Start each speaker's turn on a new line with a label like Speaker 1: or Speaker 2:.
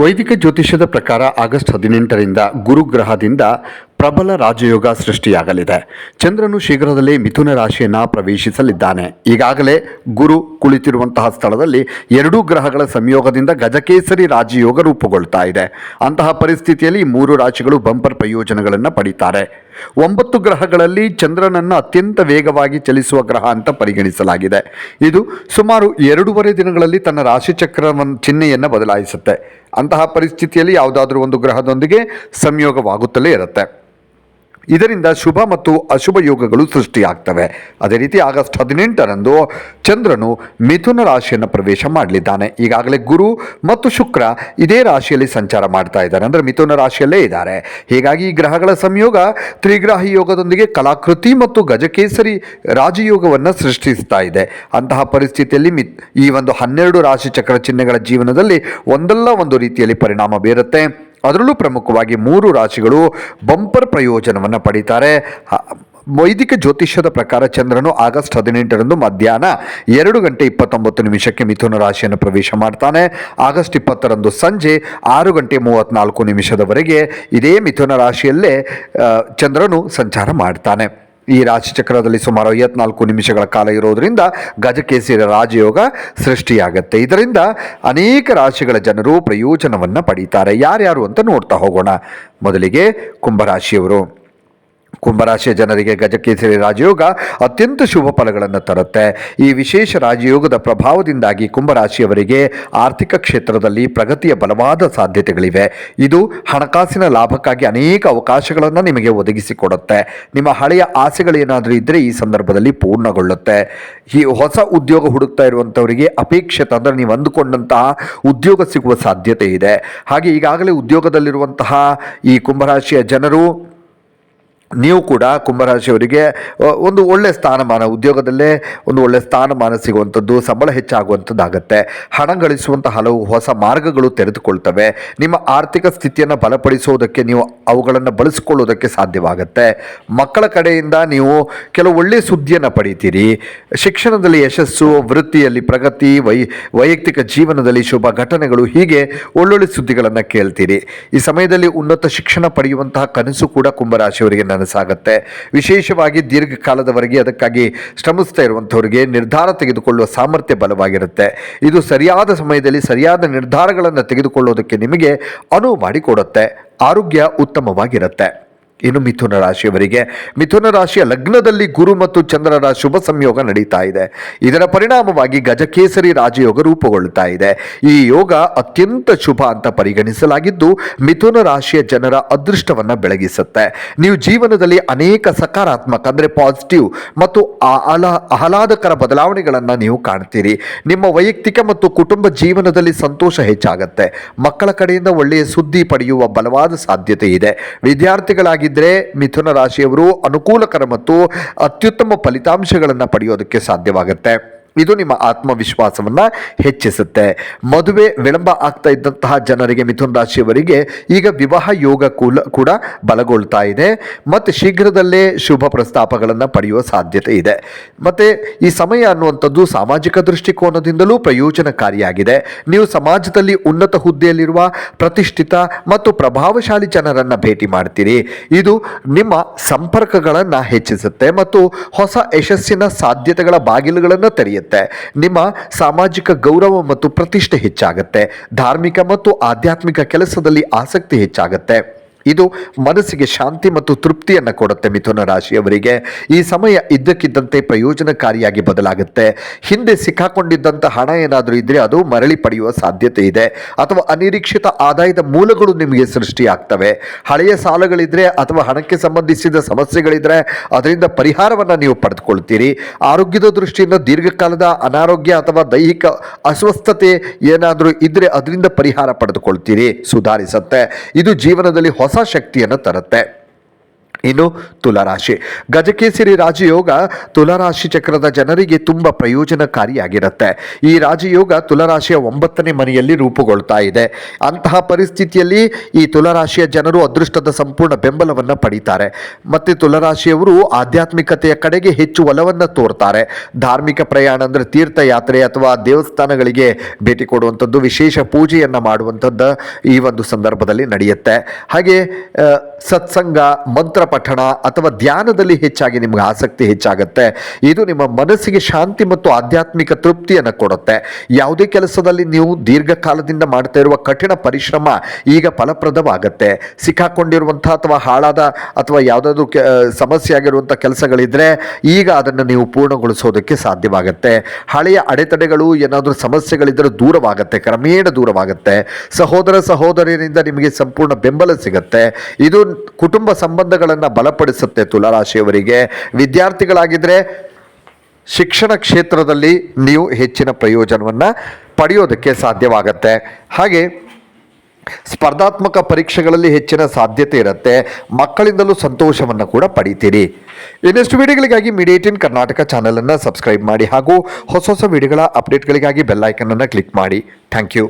Speaker 1: ವೈದಿಕ ಜ್ಯೋತಿಷ್ಯದ ಪ್ರಕಾರ ಆಗಸ್ಟ್ ಹದಿನೆಂಟರಿಂದ ಗುರುಗ್ರಹದಿಂದ ಪ್ರಬಲ ರಾಜಯೋಗ ಸೃಷ್ಟಿಯಾಗಲಿದೆ. ಚಂದ್ರನು ಶೀಘ್ರದಲ್ಲೇ ಮಿಥುನ ರಾಶಿಯನ್ನು ಪ್ರವೇಶಿಸಲಿದ್ದಾನೆ. ಈಗಾಗಲೇ ಗುರು ಕುಳಿತಿರುವಂತಹ ಸ್ಥಳದಲ್ಲಿ ಎರಡೂ ಗ್ರಹಗಳ ಸಂಯೋಗದಿಂದ ಗಜಕೇಸರಿ ರಾಜಯೋಗ ರೂಪುಗೊಳ್ತಾ ಇದೆ. ಅಂತಹ ಪರಿಸ್ಥಿತಿಯಲ್ಲಿ ಮೂರು ರಾಶಿಗಳು ಬಂಪರ್ ಪ್ರಯೋಜನಗಳನ್ನು ಪಡೀತಾರೆ. ಒಂಬತ್ತು ಗ್ರಹಗಳಲ್ಲಿ ಚಂದ್ರನನ್ನು ಅತ್ಯಂತ ವೇಗವಾಗಿ ಚಲಿಸುವ ಗ್ರಹ ಅಂತ ಪರಿಗಣಿಸಲಾಗಿದೆ. ಇದು ಸುಮಾರು ಎರಡೂವರೆ ದಿನಗಳಲ್ಲಿ ತನ್ನ ರಾಶಿಚಕ್ರವನ್ನು ಚಿಹ್ನೆಯನ್ನು ಬದಲಾಯಿಸುತ್ತೆ. ಅಂತಹ ಪರಿಸ್ಥಿತಿಯಲ್ಲಿ ಯಾವುದಾದ್ರೂ ಒಂದು ಗ್ರಹದೊಂದಿಗೆ ಸಂಯೋಗವಾಗುತ್ತಲೇ ಇರುತ್ತೆ. ಇದರಿಂದ ಶುಭ ಮತ್ತು ಅಶುಭ ಯೋಗಗಳು ಸೃಷ್ಟಿಯಾಗ್ತವೆ. ಅದೇ ರೀತಿ ಆಗಸ್ಟ್ ಹದಿನೆಂಟರಂದು ಚಂದ್ರನು ಮಿಥುನ ರಾಶಿಯನ್ನು ಪ್ರವೇಶ ಮಾಡಲಿದ್ದಾನೆ. ಈಗಾಗಲೇ ಗುರು ಮತ್ತು ಶುಕ್ರ ಇದೇ ರಾಶಿಯಲ್ಲಿ ಸಂಚಾರ ಮಾಡ್ತಾ ಇದ್ದಾರೆ. ಅಂದರೆ ಮಿಥುನ ರಾಶಿಯಲ್ಲೇ ಇದ್ದಾರೆ. ಹೀಗಾಗಿ ಈ ಗ್ರಹಗಳ ಸಂಯೋಗ ತ್ರಿಗ್ರಾಹಿ ಯೋಗದೊಂದಿಗೆ ಕಲಾಕೃತಿ ಮತ್ತು ಗಜಕೇಸರಿ ರಾಜಯೋಗವನ್ನು ಸೃಷ್ಟಿಸ್ತಾ ಇದೆ. ಅಂತಹ ಪರಿಸ್ಥಿತಿಯಲ್ಲಿ ಮಿ ಈ ಒಂದು ಹನ್ನೆರಡು ರಾಶಿ ಚಕ್ರ ಚಿಹ್ನೆಗಳ ಜೀವನದಲ್ಲಿ ಒಂದಲ್ಲ ಒಂದು ರೀತಿಯಲ್ಲಿ ಪರಿಣಾಮ ಬೀರುತ್ತೆ. ಅದರಲ್ಲೂ ಪ್ರಮುಖವಾಗಿ ಮೂರು ರಾಶಿಗಳು ಬಂಪರ್ ಪ್ರಯೋಜನವನ್ನು ಪಡೀತಾರೆ. ವೈದಿಕ ಜ್ಯೋತಿಷ್ಯದ ಪ್ರಕಾರ ಚಂದ್ರನು ಆಗಸ್ಟ್ ಹದಿನೆಂಟರಂದು ಮಧ್ಯಾಹ್ನ ಎರಡು ಗಂಟೆ ಇಪ್ಪತ್ತೊಂಬತ್ತು ನಿಮಿಷಕ್ಕೆ ಮಿಥುನ ರಾಶಿಯನ್ನು ಪ್ರವೇಶ ಮಾಡ್ತಾನೆ. ಆಗಸ್ಟ್ ಇಪ್ಪತ್ತರಂದು ಸಂಜೆ ಆರು ಗಂಟೆ ಮೂವತ್ತ್ನಾಲ್ಕು ನಿಮಿಷದವರೆಗೆ ಇದೇ ಮಿಥುನ ರಾಶಿಯಲ್ಲೇ ಚಂದ್ರನು ಸಂಚಾರ ಮಾಡ್ತಾನೆ. ಈ ರಾಶಿಚಕ್ರದಲ್ಲಿ ಸುಮಾರು ಐವತ್ನಾಲ್ಕು ನಿಮಿಷಗಳ ಕಾಲ ಇರೋದರಿಂದ ಗಜಕೇಸರಿ ರಾಜಯೋಗ ಸೃಷ್ಟಿಯಾಗುತ್ತೆ. ಇದರಿಂದ ಅನೇಕ ರಾಶಿಗಳ ಜನರು ಪ್ರಯೋಜನವನ್ನು ಪಡೀತಾರೆ. ಯಾರ್ಯಾರು ಅಂತ ನೋಡ್ತಾ ಹೋಗೋಣ. ಮೊದಲಿಗೆ ಕುಂಭರಾಶಿಯವರು. ಕುಂಭರಾಶಿಯ ಜನರಿಗೆ ಗಜಕೇಸರಿ ರಾಜಯೋಗ ಅತ್ಯಂತ ಶುಭ ಫಲಗಳನ್ನು ತರುತ್ತೆ. ಈ ವಿಶೇಷ ರಾಜಯೋಗದ ಪ್ರಭಾವದಿಂದಾಗಿ ಕುಂಭರಾಶಿಯವರಿಗೆ ಆರ್ಥಿಕ ಕ್ಷೇತ್ರದಲ್ಲಿ ಪ್ರಗತಿಯ ಬಲವಾದ ಸಾಧ್ಯತೆಗಳಿವೆ. ಇದು ಹಣಕಾಸಿನ ಲಾಭಕ್ಕಾಗಿ ಅನೇಕ ಅವಕಾಶಗಳನ್ನು ನಿಮಗೆ ಒದಗಿಸಿಕೊಡುತ್ತೆ. ನಿಮ್ಮ ಹಳೆಯ ಆಸೆಗಳೇನಾದರೂ ಇದ್ದರೆ ಈ ಸಂದರ್ಭದಲ್ಲಿ ಪೂರ್ಣಗೊಳ್ಳುತ್ತೆ. ಈ ಹೊಸ ಉದ್ಯೋಗ ಹುಡುಕ್ತಾ ಇರುವಂಥವರಿಗೆ ಅಪೇಕ್ಷಿತ ಅಂದರೆ ನೀವು ಅಂದುಕೊಂಡಂತಹ ಉದ್ಯೋಗ ಸಿಗುವ ಸಾಧ್ಯತೆ ಇದೆ. ಹಾಗೆ ಈಗಾಗಲೇ ಉದ್ಯೋಗದಲ್ಲಿರುವಂತಹ ಈ ಕುಂಭರಾಶಿಯ ಜನರು ನೀವು ಕೂಡ ಕುಂಭರಾಶಿಯವರಿಗೆ ಒಂದು ಒಳ್ಳೆಯ ಸ್ಥಾನಮಾನ, ಉದ್ಯೋಗದಲ್ಲೇ ಒಂದು ಒಳ್ಳೆಯ ಸ್ಥಾನಮಾನ ಸಿಗುವಂಥದ್ದು, ಸಂಬಳ ಹೆಚ್ಚಾಗುವಂಥದ್ದಾಗತ್ತೆ. ಹಣ ಗಳಿಸುವಂಥ ಹಲವು ಹೊಸ ಮಾರ್ಗಗಳು ತೆರೆದುಕೊಳ್ತವೆ. ನಿಮ್ಮ ಆರ್ಥಿಕ ಸ್ಥಿತಿಯನ್ನು ಬಲಪಡಿಸೋದಕ್ಕೆ ನೀವು ಅವುಗಳನ್ನು ಬಳಸಿಕೊಳ್ಳೋದಕ್ಕೆ ಸಾಧ್ಯವಾಗುತ್ತೆ. ಮಕ್ಕಳ ಕಡೆಯಿಂದ ನೀವು ಕೆಲವು ಒಳ್ಳೆಯ ಸುದ್ದಿಯನ್ನು ಪಡೀತೀರಿ. ಶಿಕ್ಷಣದಲ್ಲಿ ಯಶಸ್ಸು, ವೃತ್ತಿಯಲ್ಲಿ ಪ್ರಗತಿ, ವೈ, ವೈಯಕ್ತಿಕ ಜೀವನದಲ್ಲಿ ಶುಭ ಘಟನೆಗಳು, ಹೀಗೆ ಒಳ್ಳೊಳ್ಳೆ ಸುದ್ದಿಗಳನ್ನು ಕೇಳ್ತೀರಿ. ಈ ಸಮಯದಲ್ಲಿ ಉನ್ನತ ಶಿಕ್ಷಣ ಪಡೆಯುವಂತಹ ಕನಸು ಕೂಡ ಕುಂಭರಾಶಿಯವರಿಗೆ ನನಸಾಗುತ್ತೆ ವಿಶೇಷವಾಗಿ ದೀರ್ಘಕಾಲದವರೆಗೆ ಅದಕ್ಕಾಗಿ ಶ್ರಮಿಸ್ತಾ ಇರುವಂಥವರಿಗೆ ನಿರ್ಧಾರ ತೆಗೆದುಕೊಳ್ಳುವ ಸಾಮರ್ಥ್ಯ ಬಲವಾಗಿರುತ್ತೆ. ಇದು ಸರಿಯಾದ ಸಮಯದಲ್ಲಿ ಸರಿಯಾದ ನಿರ್ಧಾರಗಳನ್ನು ತೆಗೆದುಕೊಳ್ಳೋದಕ್ಕೆ ನಿಮಗೆ ಅನುವು ಮಾಡಿಕೊಡುತ್ತೆ. ಆರೋಗ್ಯ ಉತ್ತಮವಾಗಿರುತ್ತೆ. ಇನ್ನು ಮಿಥುನ ರಾಶಿಯವರಿಗೆ ಮಿಥುನ ರಾಶಿಯ ಲಗ್ನದಲ್ಲಿ ಗುರು ಮತ್ತು ಚಂದ್ರರ ಶುಭ ಸಂಯೋಗ ನಡೀತಾ ಇದೆ. ಇದರ ಪರಿಣಾಮವಾಗಿ ಗಜಕೇಸರಿ ರಾಜಯೋಗ ರೂಪುಗೊಳ್ಳುತ್ತಾ ಇದೆ. ಈ ಯೋಗ ಅತ್ಯಂತ ಶುಭ ಅಂತ ಪರಿಗಣಿಸಲಾಗಿದ್ದು ಮಿಥುನ ರಾಶಿಯ ಜನರ ಅದೃಷ್ಟವನ್ನು ಬೆಳಗಿಸುತ್ತೆ. ನೀವು ಜೀವನದಲ್ಲಿ ಅನೇಕ ಸಕಾರಾತ್ಮಕ ಅಂದರೆ ಪಾಸಿಟಿವ್ ಮತ್ತು ಆಹ್ಲಾದಕರ ಬದಲಾವಣೆಗಳನ್ನು ನೀವು ಕಾಣ್ತೀರಿ. ನಿಮ್ಮ ವೈಯಕ್ತಿಕ ಮತ್ತು ಕುಟುಂಬ ಜೀವನದಲ್ಲಿ ಸಂತೋಷ ಹೆಚ್ಚಾಗುತ್ತೆ. ಮಕ್ಕಳ ಕಡೆಯಿಂದ ಒಳ್ಳೆಯ ಸುದ್ದಿ ಪಡೆಯುವ ಬಲವಾದ ಸಾಧ್ಯತೆ ಇದೆ. ವಿದ್ಯಾರ್ಥಿಗಳಾಗಿದ್ದರೆ ಮಿಥುನ ರಾಶಿಯವರು ಅನುಕೂಲಕರ ಮತ್ತು ಅತ್ಯುತ್ತಮ ಫಲಿತಾಂಶಗಳನ್ನು ಪಡೆಯೋದಕ್ಕೆ ಸಾಧ್ಯವಾಗುತ್ತೆ. ಇದು ನಿಮ್ಮ ಆತ್ಮವಿಶ್ವಾಸವನ್ನು ಹೆಚ್ಚಿಸುತ್ತೆ. ಮದುವೆ ವಿಳಂಬ ಆಗ್ತಾ ಇದ್ದಂತಹ ಜನರಿಗೆ ಮಿಥುನ ರಾಶಿಯವರಿಗೆ ಈಗ ವಿವಾಹ ಯೋಗ ಕೂಲ ಕೂಡ ಬಲಗೊಳ್ತಾ ಇದೆ. ಮತ್ತು ಶೀಘ್ರದಲ್ಲೇ ಶುಭ ಪ್ರಸ್ತಾಪಗಳನ್ನು ಪಡೆಯುವ ಸಾಧ್ಯತೆ ಇದೆ. ಮತ್ತು ಈ ಸಮಯ ಅನ್ನುವಂಥದ್ದು ಸಾಮಾಜಿಕ ದೃಷ್ಟಿಕೋನದಿಂದಲೂ ಪ್ರಯೋಜನಕಾರಿಯಾಗಿದೆ. ನೀವು ಸಮಾಜದಲ್ಲಿ ಉನ್ನತ ಹುದ್ದೆಯಲ್ಲಿರುವ ಪ್ರತಿಷ್ಠಿತ ಮತ್ತು ಪ್ರಭಾವಶಾಲಿ ಜನರನ್ನು ಭೇಟಿ ಮಾಡ್ತೀರಿ. ಇದು ನಿಮ್ಮ ಸಂಪರ್ಕಗಳನ್ನು ಹೆಚ್ಚಿಸುತ್ತೆ ಮತ್ತು ಹೊಸ ಯಶಸ್ಸಿನ ಸಾಧ್ಯತೆಗಳ ಬಾಗಿಲುಗಳನ್ನು ತೆರೆಯುತ್ತೆ. ನಿಮ್ಮ ಸಾಮಾಜಿಕ ಗೌರವ ಮತ್ತು ಪ್ರತಿಷ್ಠೆ ಹೆಚ್ಚಾಗುತ್ತೆ. ಧಾರ್ಮಿಕ ಮತ್ತು ಆಧ್ಯಾತ್ಮಿಕ ಕೆಲಸದಲ್ಲಿ ಆಸಕ್ತಿ ಹೆಚ್ಚಾಗುತ್ತೆ. ಇದು ಮನಸ್ಸಿಗೆ ಶಾಂತಿ ಮತ್ತು ತೃಪ್ತಿಯನ್ನು ಕೊಡುತ್ತೆ ಮಿಥುನ ರಾಶಿಯವರಿಗೆ. ಈ ಸಮಯ ಇದ್ದಕ್ಕಿದ್ದಂತೆ ಪ್ರಯೋಜನಕಾರಿಯಾಗಿ ಬದಲಾಗುತ್ತೆ. ಹಿಂದೆ ಸಿಕ್ಕಾಕೊಂಡಿದ್ದಂಥ ಹಣ ಏನಾದರೂ ಇದ್ದರೆ ಅದು ಮರಳಿ ಪಡೆಯುವ ಸಾಧ್ಯತೆ ಇದೆ. ಅಥವಾ ಅನಿರೀಕ್ಷಿತ ಆದಾಯದ ಮೂಲಗಳು ನಿಮಗೆ ಸೃಷ್ಟಿಯಾಗ್ತವೆ. ಹಳೆಯ ಸಾಲಗಳಿದ್ರೆ ಅಥವಾ ಹಣಕ್ಕೆ ಸಂಬಂಧಿಸಿದ ಸಮಸ್ಯೆಗಳಿದ್ರೆ ಅದರಿಂದ ಪರಿಹಾರವನ್ನು ನೀವು ಪಡೆದುಕೊಳ್ತೀರಿ. ಆರೋಗ್ಯದ ದೃಷ್ಟಿಯಿಂದ ದೀರ್ಘಕಾಲದ ಅನಾರೋಗ್ಯ ಅಥವಾ ದೈಹಿಕ ಅಸ್ವಸ್ಥತೆ ಏನಾದರೂ ಇದ್ದರೆ ಅದರಿಂದ ಪರಿಹಾರ ಪಡೆದುಕೊಳ್ತೀರಿ. ಸುಧಾರಿಸುತ್ತೆ. ಇದು ಜೀವನದಲ್ಲಿ ಹೊಸ ಶಕ್ತಿಯನ್ನು ತರುತ್ತೆ. ಇನ್ನು ತುಲರಾಶಿ. ಗಜಕೇಸರಿ ರಾಜಯೋಗ ತುಲರಾಶಿ ಚಕ್ರದ ಜನರಿಗೆ ತುಂಬ ಪ್ರಯೋಜನಕಾರಿಯಾಗಿರುತ್ತೆ. ಈ ರಾಜಯೋಗ ತುಲರಾಶಿಯ ಒಂಬತ್ತನೇ ಮನೆಯಲ್ಲಿ ರೂಪುಗೊಳ್ತಾ ಇದೆ. ಅಂತಹ ಪರಿಸ್ಥಿತಿಯಲ್ಲಿ ಈ ತುಲರಾಶಿಯ ಜನರು ಅದೃಷ್ಟದ ಸಂಪೂರ್ಣ ಬೆಂಬಲವನ್ನು ಪಡೀತಾರೆ. ಮತ್ತು ತುಲರಾಶಿಯವರು ಆಧ್ಯಾತ್ಮಿಕತೆಯ ಕಡೆಗೆ ಹೆಚ್ಚು ಒಲವನ್ನು ತೋರ್ತಾರೆ. ಧಾರ್ಮಿಕ ಪ್ರಯಾಣ ಅಂದರೆ ತೀರ್ಥಯಾತ್ರೆ ಅಥವಾ ದೇವಸ್ಥಾನಗಳಿಗೆ ಭೇಟಿ ಕೊಡುವಂಥದ್ದು, ವಿಶೇಷ ಪೂಜೆಯನ್ನು ಮಾಡುವಂಥದ್ದು ಈ ಒಂದು ಸಂದರ್ಭದಲ್ಲಿ ನಡೆಯುತ್ತೆ. ಹಾಗೆ ಸತ್ಸಂಗ, ಮಂತ್ರ ಪಠಣ ಅಥವಾ ಧ್ಯಾನದಲ್ಲಿ ಹೆಚ್ಚಾಗಿ ನಿಮ್ಗೆ ಆಸಕ್ತಿ ಹೆಚ್ಚಾಗುತ್ತೆ. ಇದು ನಿಮ್ಮ ಮನಸ್ಸಿಗೆ ಶಾಂತಿ ಮತ್ತು ಆಧ್ಯಾತ್ಮಿಕ ತೃಪ್ತಿಯನ್ನು ಕೊಡುತ್ತೆ. ಯಾವುದೇ ಕೆಲಸದಲ್ಲಿ ನೀವು ದೀರ್ಘಕಾಲದಿಂದ ಮಾಡ್ತಾ ಇರುವ ಕಠಿಣ ಪರಿಶ್ರಮ ಈಗ ಫಲಪ್ರದವಾಗುತ್ತೆ. ಸಿಕ್ಕಾಕೊಂಡಿರುವಂತಹ ಅಥವಾ ಹಾಳಾದ ಅಥವಾ ಯಾವುದಾದ್ರೂ ಸಮಸ್ಯೆ ಆಗಿರುವಂಥ ಕೆಲಸಗಳಿದ್ರೆ ಈಗ ಅದನ್ನು ನೀವು ಪೂರ್ಣಗೊಳಿಸೋದಕ್ಕೆ ಸಾಧ್ಯವಾಗುತ್ತೆ. ಹಳೆಯ ಅಡೆತಡೆಗಳು, ಏನಾದರೂ ಸಮಸ್ಯೆಗಳಿದ್ದರೆ ದೂರವಾಗುತ್ತೆ, ಕ್ರಮೇಣ ದೂರವಾಗುತ್ತೆ. ಸಹೋದರ ಸಹೋದರಿಯರಿಂದ ನಿಮಗೆ ಸಂಪೂರ್ಣ ಬೆಂಬಲ ಸಿಗುತ್ತೆ. ಇದು ಕುಟುಂಬ ಸಂಬಂಧಗಳನ್ನು ಬಲಪಡಿಸುತ್ತೆ ತುಲಾರಾಶಿಯವರಿಗೆ. ವಿದ್ಯಾರ್ಥಿಗಳಾಗಿದ್ದರೆ ಶಿಕ್ಷಣ ಕ್ಷೇತ್ರದಲ್ಲಿ ನೀವು ಹೆಚ್ಚಿನ ಪ್ರಯೋಜನವನ್ನು ಪಡೆಯೋದಕ್ಕೆ ಸಾಧ್ಯವಾಗತ್ತೆ. ಹಾಗೆ ಸ್ಪರ್ಧಾತ್ಮಕ ಪರೀಕ್ಷೆಗಳಲ್ಲಿ ಹೆಚ್ಚಿನ ಸಾಧ್ಯತೆ ಇರುತ್ತೆ. ಮಕ್ಕಳಿಂದಲೂ ಸಂತೋಷವನ್ನು ಕೂಡ ಪಡಿತೀರಿ. ಇನ್ನಷ್ಟು ವಿಡಿಯೋಗಳಿಗಾಗಿ ಮೀಡಿಯೇಟಿನ್ ಕರ್ನಾಟಕ ಚಾನಲನ್ನು ಸಬ್ಸ್ಕ್ರೈಬ್ ಮಾಡಿ ಹಾಗೂ ಹೊಸ ಹೊಸ ವಿಡಿಯೋಗಳ ಅಪ್ಡೇಟ್ಗಳಿಗಾಗಿ ಬೆಲ್ಲೈಕನನ್ನು ಕ್ಲಿಕ್ ಮಾಡಿ. Thank you.